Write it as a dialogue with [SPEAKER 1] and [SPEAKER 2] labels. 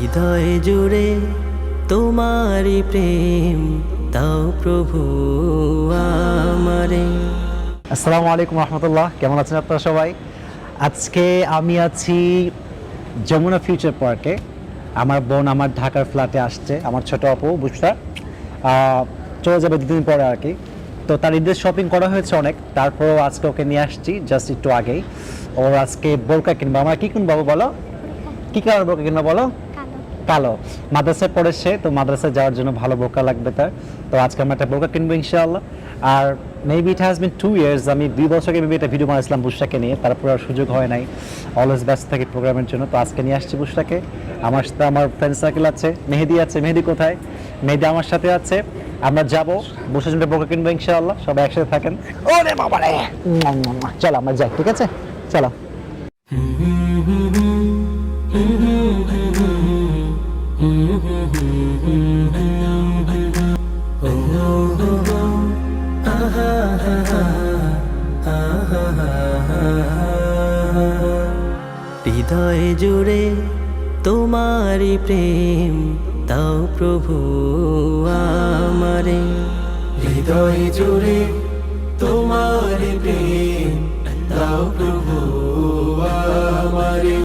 [SPEAKER 1] হৃদয় জুড়ে তোমারই প্রেম, তাও প্রভু আমারে।
[SPEAKER 2] আসসালামু আলাইকুম রহমতুল্লাহ, কেমন আছেন আপনারা সবাই? আজকে আমি আছি যমুনা ফিউচার পার্কে। আমার বোন আমার ঢাকার ফ্ল্যাটে আসছে, আমার ছোট আপু বুঝটা চলে যাবে দুদিন পরে আর কি। তো তার ঈদের শপিং করা হয়েছে অনেক, তারপরেও আজকে ওকে নিয়ে আসছি জাস্ট একটু আগেই। ওর আজকে বোরকা কিনবো। আমরা কি কিনবো বলো? কি কালার বোরকা কিনবো বলো? কালো। মাদ্রাসায় পড়ে সে, তো মাদ্রাসায় যাওয়ার জন্য ভালো বোকা লাগবে তার। তো আজকে আমরা একটা বোকা কিনবো ইনশাআল্লাহ। আর maybe it has been two years আমি দুই বছর আগে মেবি একটা ভিডিও বানাইছিলাম বুসটাকে নিয়ে তারপর আর সুযোগ হয় নাই। অলওয়েজ ব্যস্ত থাকি প্রোগ্রামের জন্য, তো আজকে নিয়ে আসছি বুসটাকে আমার সাথে আমার ফ্রেন্ড সার্কেল আছে, মেহেদি আছে, মেহেদি কোথায়? মেহেদি আমার সাথে আছে। আমরা যাব বসে জন্য বোকা কিনবো ইনশাআল্লাহ, সবাই একসাথে থাকেন। ওরে বাবা রে চলো, আমরা যাই, ঠিক আছে? চলো।
[SPEAKER 1] হৃদয় জুড়ে তোমারি প্রেম তাও প্রভু আমারে। হৃদয় জুড়ে তোমারই প্রেম তাও প্রভু আমারে।